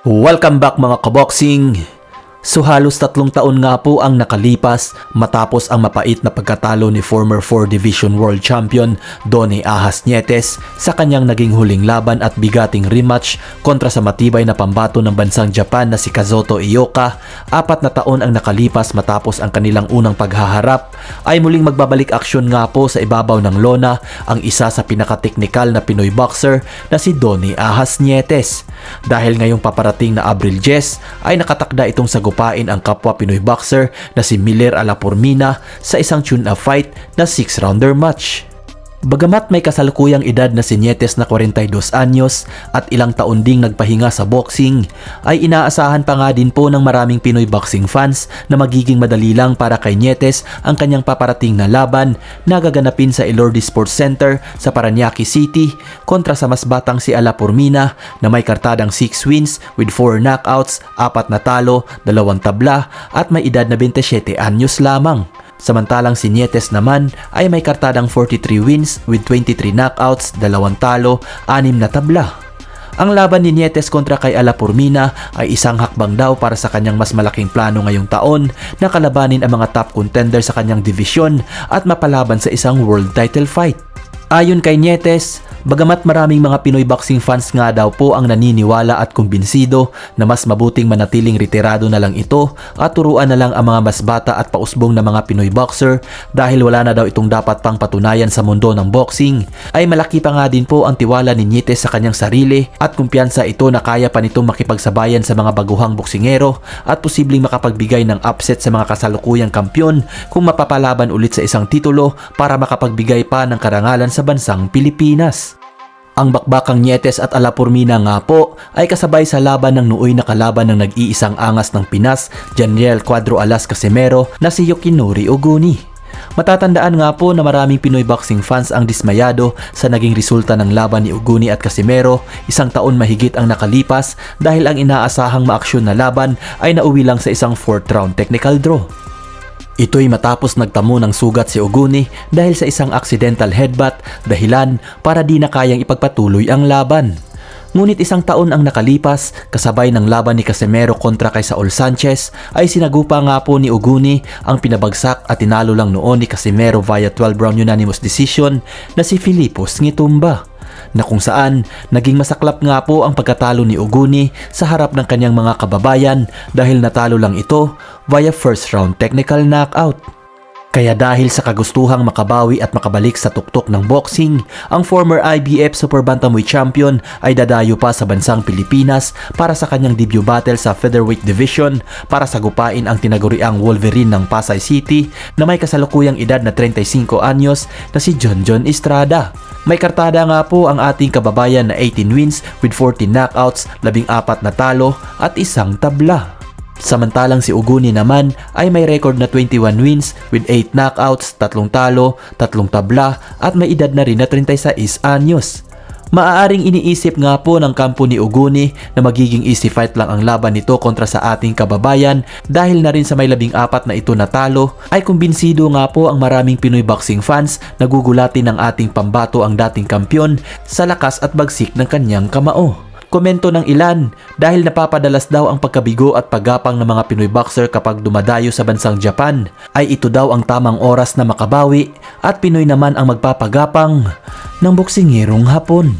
Welcome back mga kaboxing! So halos tatlong taon nga po ang nakalipas matapos ang mapait na pagkatalo ni former 4 Division World Champion Donnie Ahas Nietes sa kanyang naging huling laban at bigating rematch kontra sa matibay na pambato ng bansang Japan na si Kazoto Ioka. Apat na taon ang nakalipas matapos ang kanilang unang paghaharap ay muling magbabalik aksyon nga po sa ibabaw ng lona ang isa sa pinakateknikal na Pinoy boxer na si Donnie Ahas Nietes. Dahil ngayong paparating na Abril Jess ay nakatakda itong sagupain ang kapwa Pinoy boxer na si Miller Alapormina sa isang tune-up fight na 6-rounder match. Bagamat may kasalukuyang edad na si Nietes na 42 anyos at ilang taon ding nagpahinga sa boxing, ay inaasahan pa nga din po ng maraming Pinoy boxing fans na magiging madali lang para kay Nietes ang kanyang paparating na laban na gaganapin sa Elordi Sports Center sa Paranaque City kontra sa mas batang si Ala Pormina na may kartadang 6 wins with 4 knockouts, 4 na talo, 2 tabla at may edad na 27 anyos lamang. Samantalang si Nietes naman ay may kartadang 43 wins with 23 knockouts, 2 talo, 6 na tabla. Ang laban ni Nietes kontra kay Ala Purmina ay isang hakbang daw para sa kanyang mas malaking plano ngayong taon na kalabanin ang mga top contender sa kanyang divisyon at mapalaban sa isang world title fight. Ayon kay Nietes, bagamat maraming mga Pinoy boxing fans nga daw po ang naniniwala at kumbinsido na mas mabuting manatiling retirado na lang ito at turuan na lang ang mga mas bata at pausbong na mga Pinoy boxer dahil wala na daw itong dapat pang patunayan sa mundo ng boxing, ay malaki pa nga din po ang tiwala ni Nietes sa kanyang sarili at kumpiyansa ito na kaya pa nitong makipagsabayan sa mga baguhang boksingero at posibleng makapagbigay ng upset sa mga kasalukuyang kampyon kung mapapalaban ulit sa isang titulo para makapagbigay pa ng karangalan sa bansang Pilipinas. Ang bakbakang Nietes at Alapurmina nga po ay kasabay sa laban ng nuoy na kalaban ng nag-iisang angas ng Pinas, Janiel Cuadro Alas Casimero na si Yukinori Oguni. Matatandaan nga po na maraming Pinoy boxing fans ang dismayado sa naging resulta ng laban ni Uguni at Casimero isang taon mahigit ang nakalipas dahil ang inaasahang maaksyon na laban ay nauwi lang sa isang 4th round technical draw. Ito'y matapos nagtamo ng sugat si Oguni dahil sa isang accidental headbutt dahilan para di na kayang ipagpatuloy ang laban. Ngunit isang taon ang nakalipas, kasabay ng laban ni Casemiro kontra kay Saul Sanchez, ay sinagupa nga po ni Uguni ang pinabagsak at tinalo lang noon ni Casemiro via 12 round unanimous decision na si Filipos Ngitumba na kung saan naging masaklap nga po ang pagkatalo ni Uguni sa harap ng kanyang mga kababayan dahil natalo lang ito via first round technical knockout. Kaya dahil sa kagustuhang makabawi at makabalik sa tuktok ng boxing, ang former IBF Super Bantamweight Champion ay dadayo pa sa bansang Pilipinas para sa kanyang debut battle sa Featherweight Division para sagupain ang tinaguriang Wolverine ng Pasay City na may kasalukuyang edad na 35 anyos na si John John Estrada. May kartada nga po ang ating kababayan na 18 wins with 14 knockouts, 14 na talo at isang tabla. Samantalang si Uguni naman ay may record na 21 wins with 8 knockouts, 3 talo, 3 tabla at may edad na rin na 36 anyos. Maaaring iniisip nga po ng kampo ni Uguni na magiging easy fight lang ang laban nito kontra sa ating kababayan dahil na rin sa may labing apat na ito natalo ay kumbinsido nga po ang maraming Pinoy boxing fans na gugulatin ng ating pambato ang dating kampyon sa lakas at bagsik ng kanyang kamao. Komento ng ilan dahil napapadalas daw ang pagkabigo at paggapang ng mga Pinoy boxer kapag dumadayo sa bansang Japan ay ito daw ang tamang oras na makabawi at Pinoy naman ang magpapagapang ng boksingerong hapon.